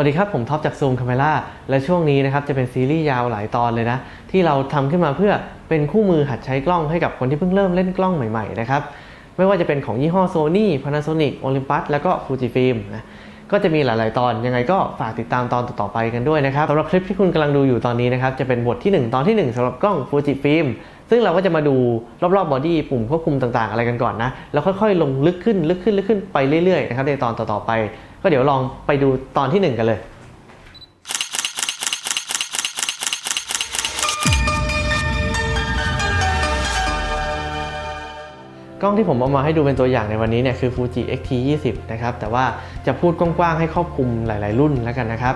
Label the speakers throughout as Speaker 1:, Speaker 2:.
Speaker 1: วัสดีครับ ผมท็อปจาก Zoom Camera และช่วงนี้นะครับจะเป็นซีรีส์ยาวหลายตอนเลยนะ ที่เราทำขึ้นมาเพื่อเป็นคู่มือหัดใช้กล้องให้กับคนที่เพิ่งเริ่มเล่นกล้องใหม่ๆนะครับไม่ว่าจะเป็นของยี่ห้อ Sony Panasonic Olympus แล้วก็ Fujifilm นะก็จะมีหลาย ๆ ตอนยังไงก็ฝากติดตามตอนต่อๆไปกันด้วยนะครับสำหรับคลิปที่คุณกำลังดูอยู่ตอนนี้นะครับจะเป็นบทที่ 1 ตอนที่ 1สำหรับกล้อง Fujifilm ซึ่งเราก็จะมาดูรอบ ๆ บอดี้ปุ่มควบคุมต่าง ๆ อะไรกันก่อนนะแล้วค่อย ๆ ลงลึกขึ้นลึกขึ้นลึกขึ้นไปเรื่อย ๆ นะครับในตอนต่อๆไป ก็เดี๋ยวลองไปดูตอนที่หนึ่งกันเลย กล้องที่ผมเอามาให้ดูเป็นตัวอย่างในวันนี้เนี่ยคือ Fuji X-T20 นะครับ แต่ว่าจะพูดกว้างๆให้ครอบคลุมหลาย ๆ รุ่นแล้วกันนะครับ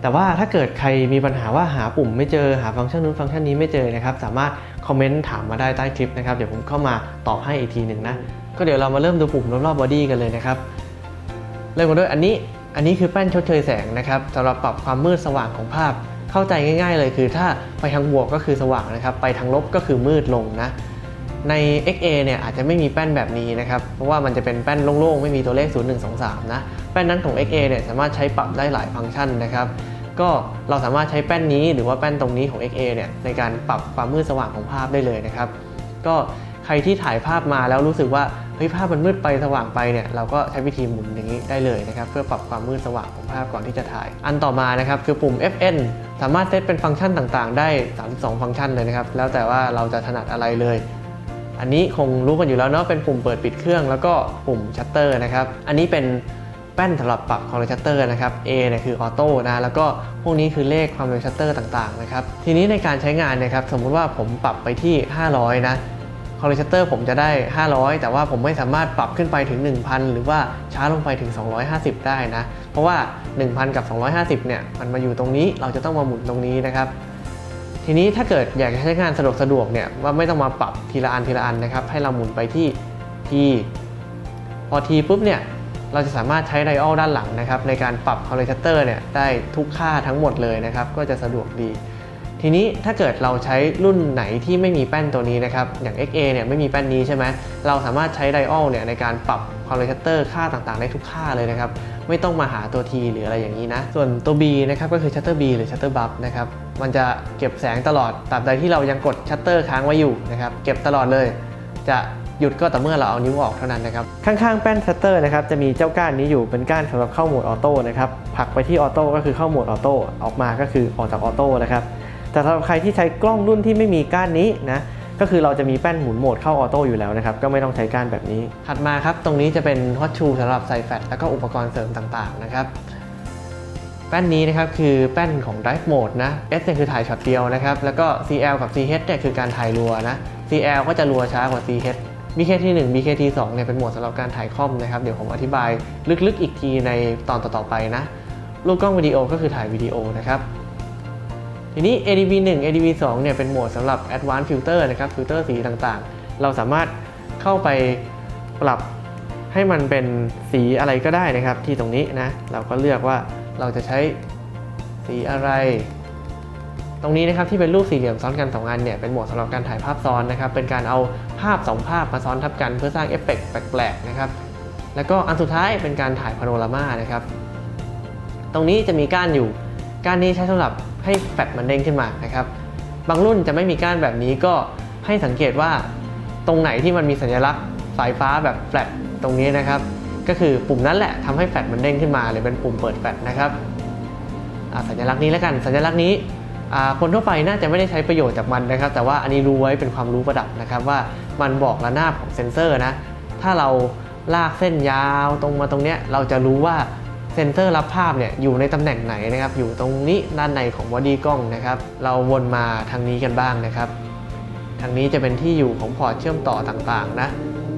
Speaker 1: แต่ว่าถ้าเกิดใครมีปัญหาว่าหาปุ่มไม่เจอหาฟังก์ชันนู้นฟังก์ชันนี้ไม่เจอนะครับ สามารถคอมเมนต์ถามมาได้ใต้คลิปนะครับ เดี๋ยวผมเข้ามาตอบให้อีกทีหนึ่งนะ ก็เดี๋ยวเรามาเริ่มดูปุ่มรอบๆบอดี้กันเลยนะครับ เริ่มกันด้วยอันนี้อันนี้คือแป้นชดเชยแสงนะครับสำหรับปรับความมืดสว่างของภาพ เข้าใจง่าย ๆ เลยคือถ้าไปทางบวกก็คือสว่างนะครับ ไปทางลบก็คือมืดลงนะใน XA เนี่ยอาจจะไม่มีแป้นแบบนี้นะครับ เพราะว่ามันจะเป็นแป้นโล่งๆ ไม่มีตัวเลข 0 1 2 3 นะ แป้นนั้นของ XA เนี่ยสามารถใช้ปรับได้หลายฟังก์ชันนะครับ ก็เราสามารถใช้แป้นนี้หรือว่าแป้นตรงนี้ของ XA เนี่ยในการปรับความมืดสว่างของภาพได้เลยนะครับ ก็ใครที่ถ่ายภาพมาแล้วรู้สึกว่า ฮ้ยภาพมันมืดไปสว่างไปเนี่ยเราก็ใช้วิธีหมุนอย่างนี้ได้เลยนะครับเพื่อปรับความมืดสว่างของภาพก่อนที่จะถ่าย อันต่อมานะครับคือปุ่ม FN สามารถเซตเป็นฟังก์ชันต่างๆ ได้ 32 ฟังก์ชันเลยนะครับแล้วแต่ว่าเราจะถนัดอะไรเลยอันนี้คงรู้กันอยู่แล้วเนาะเป็นปุ่มเปิดปิดเครื่องแล้วก็ปุ่มชัตเตอร์นะครับ อันนี้เป็นแป้นสำหรับปรับความเร็วชัตเตอร์นะครับ A เนี่ยคือออโต้นะแล้วก็พวกนี้คือเลขความเร็วชัตเตอร์ต่างๆนะครับ ทีนี้ในการใช้งานนะครับ สมมุติว่าผมปรับไปที่ 500 นะ ความเร็วชัตเตอร์ผมจะได้ 500 แต่ว่าผมไม่สามารถปรับขึ้นไปถึง 1,000 หรือว่าช้าลงไปถึง 250 ได้นะ เพราะว่า 1,000 กับ 250 เนี่ย มันมาอยู่ตรงนี้ เราจะต้องมาหมุนตรงนี้นะครับ ทีนี้ถ้าเกิดอยากจะใช้งานสะดวกสะดวกเนี่ย ว่าไม่ต้องมาปรับทีละอันทีละอันนะครับ ให้เราหมุนไปที่ T พอ T ปุ๊บเนี่ย เราจะสามารถใช้ไดอัลด้านหลังนะครับในการปรับคอลเลชัตเตอร์เนี่ยได้ทุกค่าทั้งหมดเลยนะครับ ก็จะสะดวกดี ทีนี้ถ้าเกิดเราใช้รุ่นไหนที่ไม่มีแป้นตัวนี้นะครับ อย่าง XA เนี่ยไม่มีแป้นนี้ใช่ไหมเราสามารถใช้ไดอัลเนี่ยในการปรับคอลเลชัตเตอร์ค่าต่างๆ ได้ทุกค่าเลยนะครับ ไม่ต้องมาหาตัว T หรืออะไรอย่างนี้นะ ส่วนตัว B นะครับก็คือ Shutter B หรือ Shutter Buff นะครับ มันจะเก็บแสงตลอดตราบใดที่เรายังกดชัตเตอร์ค้างไว้อยู่นะครับเก็บตลอดเลย จะหยุดก็ต่อเมื่อเราเอานิ้วออกเท่านั้นนะครับ ข้างๆแป้นชัตเตอร์นะครับจะมีเจ้าก้านนี้อยู่เป็นก้านสำหรับเข้าโหมดออโต้นะครับผลักไปที่ออโต้ก็คือเข้าโหมดออโต้ออกมาก็คือออกจากออโต้นะครับ แต่สำหรับใครที่ใช้กล้องรุ่นที่ไม่มีก้านนี้นะก็คือเราจะมีแป้นหมุนโหมดเข้าออโต้อยู่แล้วนะครับ ก็ไม่ต้องใช้ก้านแบบนี้ ถัดมาครับ ตรงนี้จะเป็นฮอตชูสำหรับใส่แฟลชแล้วก็อุปกรณ์เสริมต่างๆนะครับ แป้นนี้นะครับคือแป้นของ Drive Mode นะ S เนี่ยคือถ่ายช็อตเดียวนะครับ แล้วก็ CL กับ CH เนี่ยคือการถ่ายรัวนะ CL ก็จะรัวช้ากว่า CH BKT 1 BKT 2เนี่ยเป็นโหมดสำหรับการถ่ายคอมนะครับ เดี๋ยวผมอธิบายลึกๆอีกทีในตอนต่อๆไปนะรูปกล้องวิดีโอก็คือถ่ายวิดีโอนะครับ ทีนี้ ADV 1 ADV 2เนี่ยเป็นโหมดสำหรับ Advanced Filter นะครับฟิลเตอร์สีต่างๆ เราสามารถเข้าไปปรับให้มันเป็นสีอะไรก็ได้นะครับ ที่ตรงนี้นะ เราก็เลือกว่าเราจะใช้สีอะไร ตรงนี้นะครับที่เป็นรูปสี่เหลี่ยมซ้อนกัน2อันเนี่ยเป็นโหมดสำหรับการถ่ายภาพซ้อนนะครับเป็นการเอาภาพ 2 ภาพมาซ้อนทับกันเพื่อสร้างเอฟเฟกต์แปลกๆนะครับแล้วก็อันสุดท้ายเป็นการถ่ายพาโนรามานะครับ ตรงนี้จะมีก้านอยู่ ก้านนี้ใช้สำหรับ ให้แฟลชมันเด้งขึ้นมานะครับ บางรุ่นจะไม่มีก้านแบบนี้ก็ให้สังเกตว่าตรงไหนที่มันมีสัญลักษณ์สายฟ้าแบบแฟลชตรงนี้นะครับ ก็คือปุ่มนั้นแหละทำให้แฟลชมันเด้งขึ้นมาหรือเป็นปุ่มเปิดแฟลชนะครับสัญลักษณ์นี้แล้วกันสัญลักษณ์นี้คนทั่วไปน่าจะไม่ได้ใช้ประโยชน์จากมันนะครับ แต่ว่าอันนี้รู้ไว้เป็นความรู้ประดับนะครับว่ามันบอกระนาบของเซ็นเซอร์นะถ้าเราลากเส้นยาวตรงมาตรงเนี้ยเราจะรู้ว่า เซนเซอร์รับภาพเนี่ยอยู่ในตำแหน่งไหนนะครับ อยู่ตรงนี้ด้านในของบอดี้กล้องนะครับ เราวนมาทางนี้กันบ้างนะครับ ทางนี้จะเป็นที่อยู่ของพอร์ตเชื่อมต่อต่างๆนะ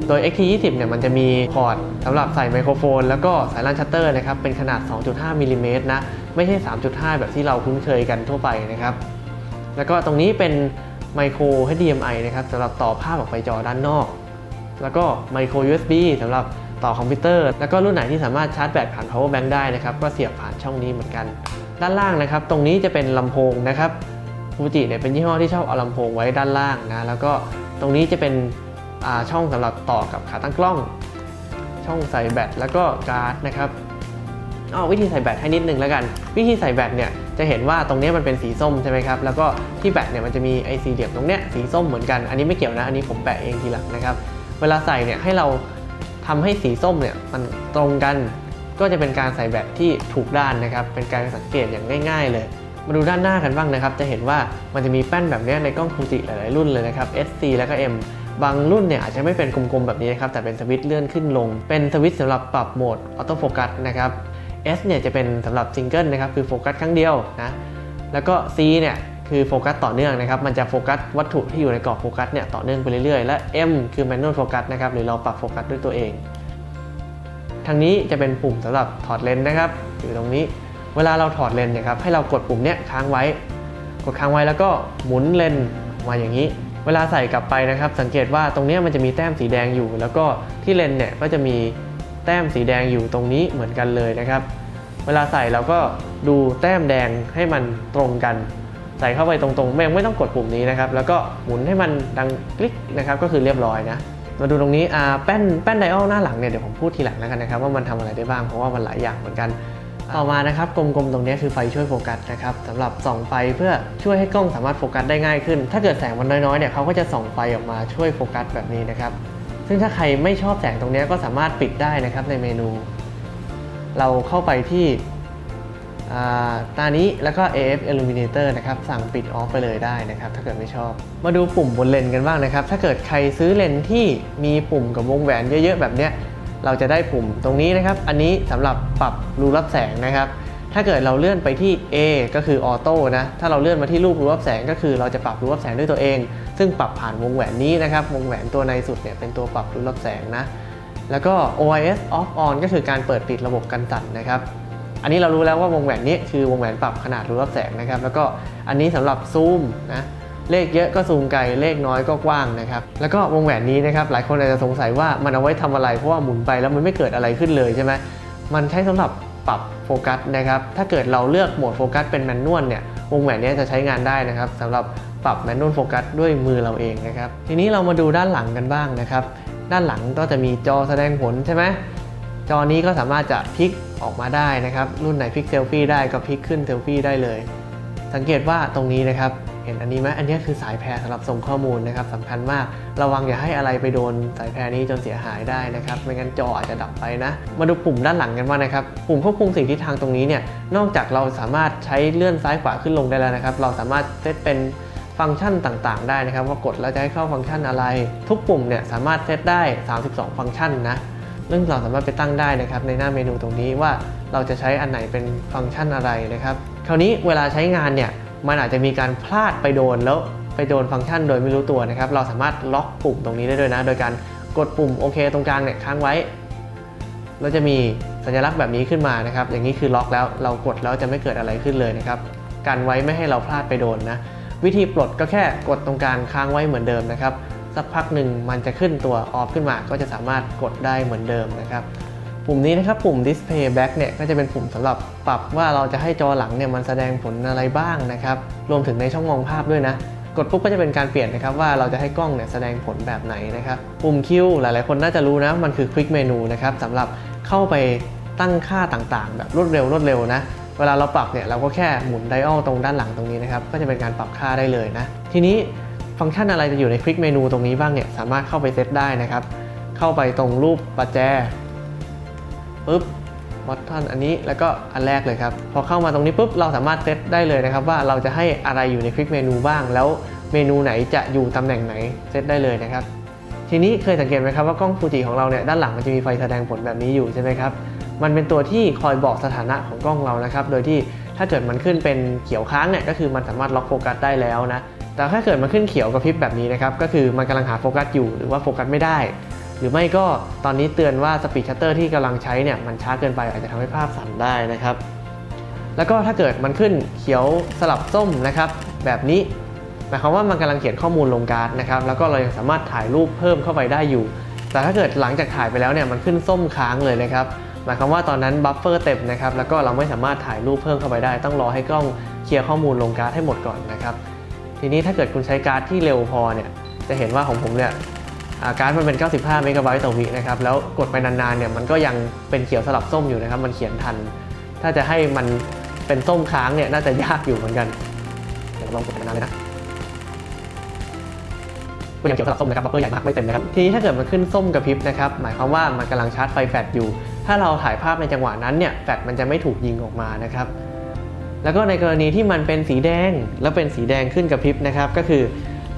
Speaker 1: โดย XT20 เนี่ยมันจะมีพอร์ตสำหรับใส่ไมโครโฟน แล้วก็สายรันชัตเตอร์นะครับ เป็นขนาด 2.5มิลลิเมตรนะ ไม่ใช่ 3.5 แบบที่เราคุ้นเคยกันทั่วไปนะครับ แล้วก็ตรงนี้เป็นไมโคร HDMI นะครับสำหรับต่อภาพออกไปจอด้านนอก แล้วก็ไมโคร USB สำหรับ ต่อคอมพิวเตอร์ แล้วก็รุ่นไหนที่สามารถชาร์จแบตผ่าน power bank ได้นะครับก็เสียบผ่านช่องนี้เหมือนกัน ด้านล่างนะครับ ตรงนี้จะเป็นลำโพงนะครับฟูจิเนี่ยเป็นยี่ห้อที่ชอบเอาลำโพงไว้ด้านล่างนะแล้วก็ตรงนี้จะเป็นช่องสำหรับต่อกับขาตั้งกล้อง ช่องใส่แบตแล้วก็การ์ดนะครับอ๋อวิธีใส่แบตให้นิดนึงแล้วกัน วิธีใส่แบตเนี่ยจะเห็นว่าตรงนี้มันเป็นสีส้มใช่ไหมครับแล้วก็ที่แบตเนี่ยมันจะมีไอซีเหลี่ยมตรงเนี้ยสีส้มเหมือนกันอันนี้ไม่เกี่ยวนะอันนี้ผมแปะเองทีหลังนะครับเวลาใส่เนี่ยให้เรา ทำให้สีส้มเนี่ยมันตรงกัน ก็จะเป็นการใส่แบตที่ถูกด้านนะครับ เป็นการสังเกตอย่างง่าย ๆ เลย มาดูด้านหน้ากันบ้างนะครับ จะเห็นว่ามันจะมีแป้นแบบนี้ในกล้องฟูจิหลายๆรุ่นเลยนะครับ SC แล้วก็ M บางรุ่นเนี่ยอาจจะไม่เป็นกลมๆแบบนี้นะครับ แต่เป็นสวิตช์เลื่อนขึ้นลง เป็นสวิตช์สำหรับปรับโหมดออโต้โฟกัสนะครับ S เนี่ยจะเป็นสำหรับซิงเกิลนะครับ คือโฟกัสครั้งเดียวนะ แล้วก็ C เนี่ย คือโฟกัสต่อเนื่องนะครับ มันจะโฟกัสวัตถุที่อยู่ในกรอบโฟกัสเนี่ยต่อเนื่องไปเรื่อยๆ และ M คือ manual focus นะครับ หรือเราปรับโฟกัสด้วยตัวเอง ทางนี้จะเป็นปุ่มสำหรับถอดเลนส์นะครับ อยู่ตรงนี้ เวลาเราถอดเลนส์เนี่ยครับ ให้เรากดปุ่มเนี้ยค้างไว้ กดค้างไว้แล้วก็หมุนเลนส์มาอย่างนี้ เวลาใส่กลับไปนะครับ สังเกตว่าตรงเนี้ยมันจะมีแต้มสีแดงอยู่ แล้วก็ที่เลนส์เนี่ยก็จะมีแต้มสีแดงอยู่ตรงนี้เหมือนกันเลยนะครับ เวลาใส่เราก็ดูแต้มแดงให้มันตรงกัน ใส่เข้าไปตรงๆไม่ไม่ต้องกดปุ่มนี้นะครับ แล้วก็หมุนให้มันดังคลิกนะครับ ก็คือเรียบร้อยนะ มาดูตรงนี้อ่าแป้นแป้นไดออลหน้าหลังเนี่ยเดี๋ยวผมพูดทีหลังแล้วกันนะครับว่ามันทำอะไรได้บ้างเพราะว่ามันหลายอย่างเหมือนกันต่อมานะครับกลมๆตรงนี้คือไฟช่วยโฟกัสนะครับสำหรับส่องไฟเพื่อช่วยให้กล้องสามารถโฟกัสได้ง่ายขึ้น ถ้าเกิดแสงมันน้อยๆเนี่ยเขาก็จะส่องไฟออกมาช่วยโฟกัสแบบนี้นะครับซึ่งถ้าใครไม่ชอบแสงตรงนี้ก็สามารถปิดได้นะครับในเมนู เราเข้าไปที่อ่า ตานี้แล้วก็ AF Illuminator นะครับสั่งปิดออฟไปเลยได้นะครับถ้าเกิดไม่ชอบ มาดูปุ่มบนเลนส์กันบ้างนะครับ ถ้าเกิดใครซื้อเลนส์ที่มีปุ่มกับวงแหวนเยอะๆ แบบเนี้ยเราจะได้ปุ่มตรงนี้นะครับ อันนี้สำหรับปรับรูรับแสงนะครับ ถ้าเกิดเราเลื่อนไปที่ A ก็คือออโต้นะ ถ้าเราเลื่อนมาที่รูปรูรับแสงก็คือเราจะปรับรูรับแสงด้วยตัวเอง ซึ่งปรับผ่านวงแหวนนี้นะครับ วงแหวนตัวในสุดเนี่ยเป็นตัวปรับรูรับแสงนะ แล้วก็ OIS off on ก็คือการเปิดปิดระบบกันสั่นนะครับ อันนี้เรารู้แล้วว่าวงแหวนนี้คือวงแหวนปรับขนาดรูรับแสงนะครับ แล้วก็อันนี้สำหรับซูมนะเลขเยอะก็ซูมไกลเลขน้อยก็กว้างนะครับแล้วก็วงแหวนนี้นะครับหลายคนอาจจะสงสัยว่ามันเอาไว้ทำอะไรเพราะว่าหมุนไปแล้วมันไม่เกิดอะไรขึ้นเลยใช่ไหมมันใช้สำหรับปรับโฟกัสนะครับถ้าเกิดเราเลือกโหมดโฟกัสเป็นแมนนวลเนี่ยวงแหวนนี้จะใช้งานได้นะครับสำหรับปรับแมนนวลโฟกัสด้วยมือเราเองนะครับทีนี้เรามาดูด้านหลังกันบ้างนะครับด้านหลังก็จะมีจอแสดงผลใช่ไหม จอนี้ก็สามารถจะพลิกออกมาได้นะครับ รุ่นไหนพลิกเซลฟี่ได้ก็พลิกขึ้นเซลฟี่ได้เลย สังเกตว่าตรงนี้นะครับ เห็นอันนี้ไหมอันนี้คือสายแพรสำหรับส่งข้อมูลนะครับสำคัญมาก ระวังอย่าให้อะไรไปโดนสายแพรนี้จนเสียหายได้นะครับ ไม่งั้นจออาจจะดับไปนะ มาดูปุ่มด้านหลังกันบ้างนะครับ ปุ่มควบคุมสิ่งทิศทางตรงนี้เนี่ย นอกจากเราสามารถใช้เลื่อนซ้ายขวาขึ้นลงได้แล้วนะครับ เราสามารถเซตเป็นฟังก์ชันต่างๆ ได้นะครับ ว่ากดแล้วจะให้เข้าฟังก์ชันอะไร ทุกปุ่มเนี่ยสามารถเซตได้ 32 ฟังก์ชันนะ เรื่องเราสามารถไปตั้งได้นะครับในหน้าเมนูตรงนี้ว่าเราจะใช้อันไหนเป็นฟังก์ชันอะไรนะครับ คราวนี้เวลาใช้งานเนี่ยมันอาจจะมีการพลาดไปโดนแล้วไปโดนฟังก์ชันโดยไม่รู้ตัวนะครับ เราสามารถล็อกปุ่มตรงนี้ได้ด้วยนะ โดยการกดปุ่มโอเคตรงกลางเนี่ยค้างไว้ แล้วจะมีสัญลักษณ์แบบนี้ขึ้นมานะครับ อย่างนี้คือล็อกแล้วเรากดแล้วจะไม่เกิดอะไรขึ้นเลยนะครับ กันไว้ไม่ให้เราพลาดไปโดนนะ วิธีปลดก็แค่กดตรงกลางค้างไว้เหมือนเดิมนะครับ สักพักหนึ่งมันจะขึ้นตัวออฟขึ้นมา ก็จะสามารถกดได้เหมือนเดิมนะครับปุ่มนี้นะครับปุ่ม display back เนี่ยก็จะเป็นปุ่มสำหรับปรับว่าเราจะให้จอหลังเนี่ยมันแสดงผลอะไรบ้างนะครับรวมถึงในช่องมองภาพด้วยนะกดปุ๊บก็จะเป็นการเปลี่ยนนะครับว่าเราจะให้กล้องเนี่ยแสดงผลแบบไหนนะครับปุ่ม Q หลายๆ คนน่าจะรู้นะมันคือ quick menu นะครับสำหรับเข้าไปตั้งค่าต่างๆ แบบรวดเร็วรวดเร็วนะเวลาเราปรับเนี่ยเราก็แค่หมุนไดอัลตรงด้านหลังตรงนี้นะครับก็จะเป็นการปรับค่าได้เลยนะทีนี้ ฟังก์ชันอะไรจะอยู่ในคลิกเมนูตรงนี้บ้างเนี่ยสามารถเข้าไปเซตได้นะครับ เข้าไปตรงรูปประแจปุ๊บบัตทอนอันนี้แล้วก็อันแรกเลยครับ พอเข้ามาตรงนี้ปุ๊บเราสามารถเซตได้เลยนะครับว่าเราจะให้อะไรอยู่ในคลิกเมนูบ้าง แล้วเมนูไหนจะอยู่ตำแหน่งไหนเซตได้เลยนะครับ ทีนี้เคยสังเกตไหมครับว่ากล้องฟูจิของเราเนี่ยด้านหลังมันจะมีไฟแสดงผลแบบนี้อยู่ใช่ไหมครับ มันเป็นตัวที่คอยบอกสถานะของกล้องเรานะครับ โดยที่ถ้าเกิดมันขึ้นเป็นเขียวค้างเนี่ยก็คือมันสามารถล็อกโฟกัสได้แล้วนะ แต่ถ้าเกิดมันขึ้นเขียวกระพริบแบบนี้นะครับก็คือมันกำลังหาโฟกัสอยู่หรือว่าโฟกัสไม่ได้ หรือไม่ก็ตอนนี้เตือนว่าสปีดชัตเตอร์ที่กำลังใช้เนี่ยมันช้าเกินไปอาจจะทำให้ภาพสั่นได้นะครับ แล้วก็ถ้าเกิดมันขึ้นเขียวสลับส้มนะครับ แบบนี้หมายความว่ามันกำลังเขียนข้อมูลลงการ์ดนะครับแล้วก็เรายังสามารถถ่ายรูปเพิ่มเข้าไปได้อยู่ แต่ถ้าเกิดหลังจากถ่ายไปแล้วเนี่ยมันขึ้นส้มค้างเลยนะครับ หมายความว่าตอนนั้นบัฟเฟอร์เต็มนะครับแล้วก็เราไม่สามารถถ่ายรูปเพิ่มเข้าไปได้ ต้องรอให้กล้องเคลียร์ข้อมูลลงการ์ดให้หมดก่อนนะครับทีนี้ถ้าเกิดคุณใช้การ์ดที่เร็วพอเนี่ยจะเห็นว่าของผมเนี่ยการ์ดมันเป็น 95 เมกะไบต์ต่อวินะครับแล้วกดไปนานๆเนี่ยมันก็ยังเป็นเขียวสลับส้มอยู่นะครับมันเขียนทัน ถ้าจะให้มันเป็นส้มค้างเนี่ยน่าจะยากอยู่เหมือนกันเดี๋ยวลองกดไปนานเลยนะก็ยังเกี่ยวกับส้มนะครับบัฟเฟอร์ใหญ่มากไม่เต็มนะครับทีนี้ถ้าเกิดมันขึ้นส้มกระพริบนะครับหมายความว่ามันกำลังชาร์จไฟแฟลชอยู่ ถ้าเราถ่ายภาพในจังหวะนั้นเนี่ยแฟลชมันจะไม่ถูกยิงออกมานะครับ แล้วก็ในกรณีที่มันเป็นสีแดงแล้วเป็นสีแดงขึ้นกระพริบนะครับ ก็คือ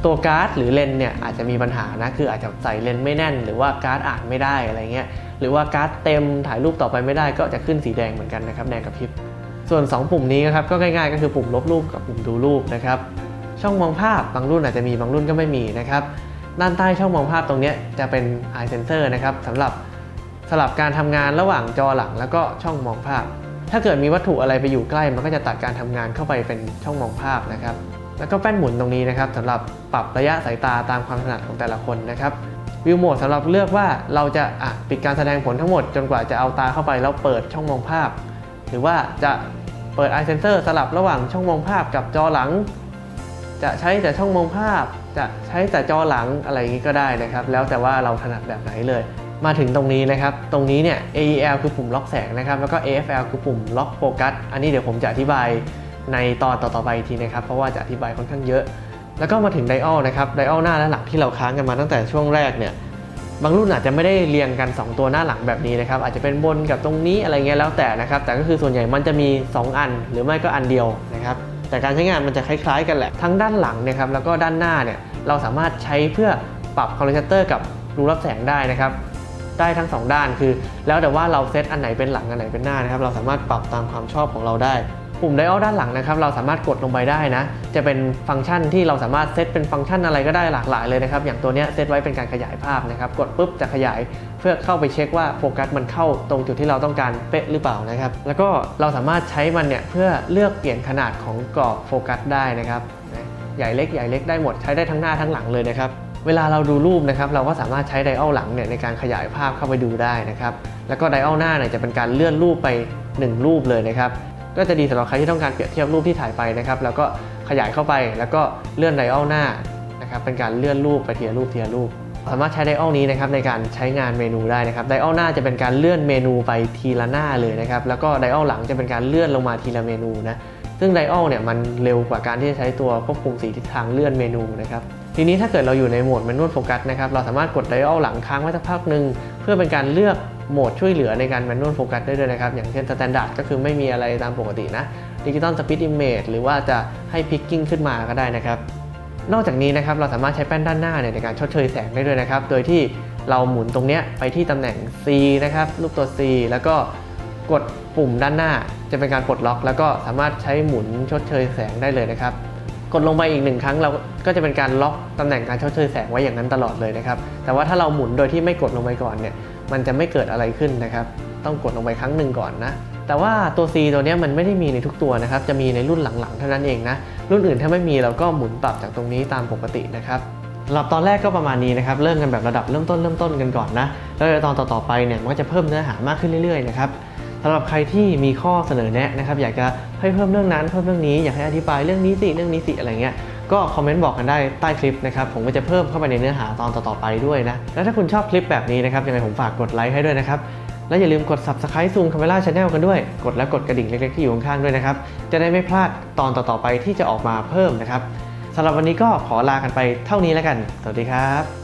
Speaker 1: ตัวการ์ดหรือเลนส์เนี่ยอาจจะมีปัญหานะคืออาจจะใส่เลนส์ไม่แน่น หรือว่าการ์ดอ่านไม่ได้อะไรเงี้ยหรือว่าการ์ดเต็มถ่ายรูปต่อไปไม่ได้ก็จะขึ้นสีแดงเหมือนกันนะครับแดงกระพริบส่วน 2 ปุ่มนี้นะครับก็ง่ายๆ ก็คือปุ่มลบรูปกับปุ่มดูรูปนะครับช่องมองภาพบางรุ่นอาจจะมีบางรุ่นก็ไม่มีนะครับด้านใต้ช่องมองภาพตรงนี้จะเป็น eye sensor นะครับสำหรับ ลับการทำงานระหว่างจอหลังแล้วก็ช่องมองภาพ ถ้าเกิดมีวัตถุอะไรไปอยู่ใกล้ มันก็จะตัดการทำงานเข้าไปเป็นช่องมองภาพนะครับ แล้วก็แป้นหมุนตรงนี้นะครับสำหรับปรับระยะสายตาตามความถนัดของแต่ละคนนะครับวิวโหมดสำหรับเลือกว่าเราจะะปิดการแสดงผลทั้งหมดจนกว่าจะเอาตาเข้าไปแล้วเปิดช่องมองภาพ หรือว่าจะเปิด eye sensor สลับระหว่างช่องมองภาพกับจอหลัง จะใช้แต่ช่องมองภาพ จะใช้แต่จอหลังอะไรอย่างนี้ก็ได้นะครับ แล้วแต่ว่าเราถนัดแบบไหนเลย มาถึงตรงนี้นะครับ ตรงนี้เนี่ย AEL คือปุ่มล็อกแสงนะครับ แล้วก็ AFL คือปุ่มล็อกโฟกัส อันนี้เดี๋ยวผมจะอธิบายในตอนต่อๆไปอีกทีนะครับ เพราะว่าจะอธิบายค่อนข้างเยอะ แล้วก็มาถึงไดอัลนะครับ ไดอัลหน้าและหลังที่เราค้างกันมาตั้งแต่ช่วงแรกเนี่ย บางรุ่นอาจจะไม่ได้เรียงกัน 2 ตัวหน้าหลังแบบนี้นะครับ อาจจะเป็นบนกับตรงนี้อะไรเงี้ยแล้วแต่นะครับ แต่ก็คือส่วนใหญ่มันจะมี 2 อัน หรือไม่ก็อันเดียวนะครับ แต่การใช้งานมันจะคล้ายๆ กันแหละ ทั้งด้านหลังนะครับ แล้วก็ด้านหน้าเนี่ย เราสามารถใช้เพื่อปรับคอมเพรสเตอร์กับรูรับแสงได้นะครับ ได้ทั้ง 2 ด้านคือ แล้วแต่ว่าเราเซตอันไหนเป็นหลังอันไหนเป็นหน้านะครับเราสามารถปรับตามความชอบของเราได้ ปุ่มไดอัลด้านหลังนะครับเราสามารถกดลงไปได้นะ จะเป็นฟังก์ชันที่เราสามารถเซตเป็นฟังก์ชันอะไรก็ได้หลากหลายเลยนะครับอย่างตัวนี้เซตไว้เป็นการขยายภาพนะครับกดปุ๊บจะขยายเพื่อเข้าไปเช็คว่าโฟกัสมันเข้าตรงจุดที่เราต้องการเป๊ะหรือเปล่านะครับแล้วก็เราสามารถใช้มันเนี่ยเพื่อเลือกเปลี่ยนขนาดของกรอบโฟกัสได้นะครับใหญ่เล็กใหญ่เล็กได้หมดใช้ได้ทั้งหน้าทั้งหลังเลยนะครับ เวลาเราดูรูปนะครับเราก็สามารถใช้ไดอัลหลังเนี่ยในการขยายภาพเข้าไปดูได้นะครับแล้วก็ไดอัลหน้าเนี่ยจะเป็นการเลื่อนรูปไป 1 รูปเลยนะครับก็จะดีสำหรับใครที่ต้องการเปรียบเทียบรูปที่ถ่ายไปนะครับแล้วก็ขยายเข้าไปแล้วก็เลื่อนไดอัลหน้านะครับเป็นการเลื่อนรูปไปทีละรูปทีละรูป สามารถใช้ไดอัลนี้นะครับในการใช้งานเมนูได้นะครับไดอัลหน้าจะเป็นการเลื่อนเมนูไปทีละหน้าเลยนะครับแล้วก็ไดอัลหลังจะเป็นการเลื่อนลงมาทีละเมนูนะซึ่งไดอัลเนี่ยมันเร็วกว่าการที่จะใช้ตัวควบคุมสีทิศทางเลื่อนเมนูนะครับ ทีนี้ถ้าเกิดเราอยู่ในโหมดแมนนวลโฟกัสนะครับเราสามารถกดไดอัลหลังค้างไว้สักพักหนึ่งเพื่อเป็นการเลือกโหมดช่วยเหลือในการแมนนวลโฟกัสได้ด้วยนะครับ อย่างเช่นสแตนดาร์ดก็คือไม่มีอะไรตามปกตินะดิจิตอลสปีดอิมเมจหรือว่าจะให้พิกกิ้งขึ้นมาก็ได้นะครับ นอกจากนี้นะครับเราสามารถใช้แป้นด้านหน้าเนี่ยในการชดเชยแสงได้ด้วยนะครับ โดยที่เราหมุนตรงเนี้ยไปที่ตำแหน่ง C นะครับรูปตัว C แล้วก็กดปุ่มด้านหน้าจะเป็นการปลดล็อก แล้วก็สามารถใช้หมุนชดเชยแสงได้เลยนะครับ กดลงไปอีกหนึ่งครั้งเราก็จะเป็นการล็อกตำแหน่งการชดเชยแสงไว้อย่างนั้นตลอดเลยนะครับ แต่ว่าถ้าเราหมุนโดยที่ไม่กดลงไปก่อนเนี่ยมันจะไม่เกิดอะไรขึ้นนะครับ ต้องกดลงไปครั้งหนึ่งก่อนนะแต่ว่าตัว C ตัวนี้มันไม่ได้มีในทุกตัวนะครับ จะมีในรุ่นหลังๆ เท่านั้นเองนะ รุ่นอื่นถ้าไม่มีเราก็หมุนปรับจากตรงนี้ตามปกตินะครับสำหรับตอนแรกก็ประมาณนี้นะครับ เริ่มกันแบบระดับเริ่มต้นเริ่มต้นกันก่อนนะ แล้วตอนต่อๆไปเนี่ยมันก็จะเพิ่มเนื้อหามากขึ้นเรื่อยๆนะครับ สำหรับใครที่มีข้อเสนอแนะนะครับอยากจะให้เพิ่มเรื่องนั้นเพิ่มเรื่องนี้อยากให้อธิบายเรื่องนี้สิเรื่องนี้สิอะไรเงี้ยก็คอมเมนต์บอกกันได้ใต้คลิปนะครับผมก็จะเพิ่มเข้าไปในเนื้อหาตอนต่อๆไปด้วยนะแล้วถ้าคุณชอบคลิปแบบนี้นะครับยังไงผมฝากกดไลค์ให้ด้วยนะครับและอย่าลืมกด subscribe Zoom Camera Channel กันด้วย กดและกดกระดิ่งเล็กๆที่อยู่ข้างๆด้วยนะครับ จะได้ไม่พลาดตอนต่อๆไปที่จะออกมาเพิ่มนะครับสำหรับวันนี้ก็ขอลากันไปเท่านี้แล้วกัน สวัสดีครับ